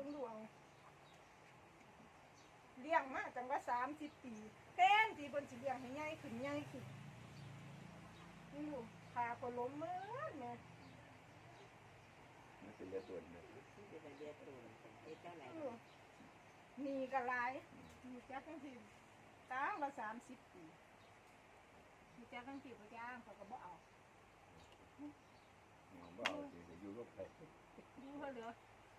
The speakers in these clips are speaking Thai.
บิ่งดวงเลี้ยงมาจังว่าสามสิบปีแทนที่เพิ่นสิเลี้ยงให้ใหญ่ขึ้นใหญ่ขึ้นนี่ลูกพาก็ล้มเหมือนแม่มันเป็นเรือตัวเดียวที่เป็นเดียตูนเอ็ดเจ้าไหนเออมีก็หลายมีจักจังซี่ตั้งละสามสิบปีมีจักจังซี่บ่จ้างเขาก็บ่เอามองว่าเอาสิจะอยู่กับใครดูเพิ่นเหลือ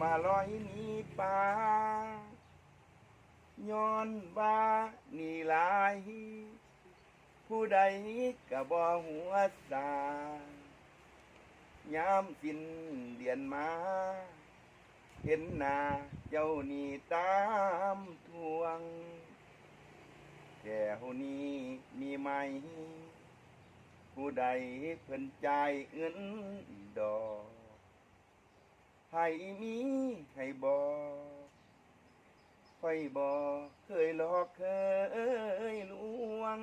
มาลอยนีปลาย้องคอยมาลอยหนีป่าย้อนว่านี่หลาย ผู้ใดกะบ่หัวสายามสิ้นเดือนมา เห็นหน้าเจ้านี่ตามทวงแถวนี้มีไหม ผู้ใดเพิ่นใจเงินดอก ให้มีให้บอกค่อยบอกเคยหลอกเคยลวง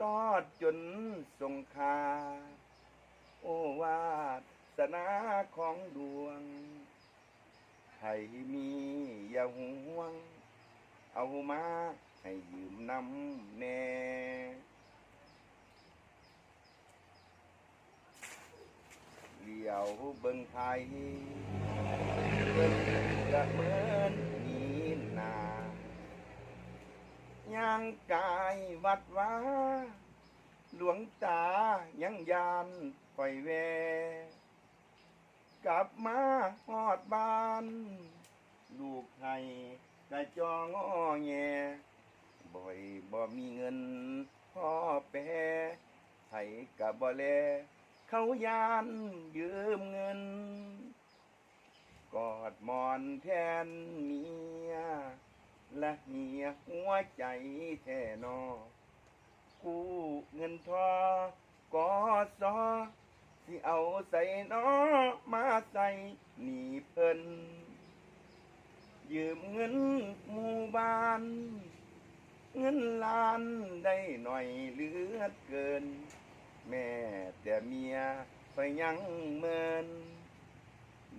ตอดจนสงคา โอวาสนาของดวงให้มีอย่าห่วง เอามาให้ยืมนำแน่ เลี้ยวเบิ่งไทยเบิ่งกะเหมือนนีนาย่างกายวัดว่าหลวงตายังยานปล่อยแว กลับมาหอดบ้าน ลูกให้กระจองอ้อแงบ่อยบ่มีเงินพ่อแปรให้กับบ่แล เขายานยืมเงิน กอดหมอนแทนเมีย และเมียหัวใจแท่นอ กู้เงินทอกอซอสิเอาใส่นอมาใส่หนีเพิ่นยืมเงินหมู่บ้าน เงินล้านได้หน่อยเหลือเกิน แม่แต่เมียไปยังเมิน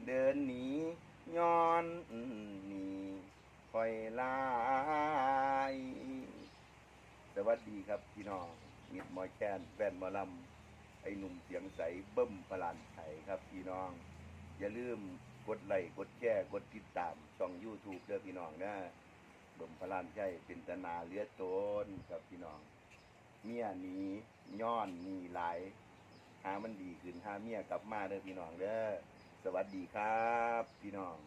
เดินหนีย้อนหนีคอยลาย สวัสดีครับพี่น้องมิดมอแคนแฟนมอลำไอหนุ่มเสียงใสเบิ้มพลานไทยครับพี่น้อง อย่าลืมกดไลค์กดแชร์กดติดตามช่อง YouTube เด้อพี่น้องนะเบิ้มพลานใช่เป็นตนาเลือโตนครับพี่น้อง เมียหนี ย้อนมีหลายหามันดีขึ้นหาเมียกลับมาเด้อพี่น้องเด้อสวัสดีครับ พี่น้อง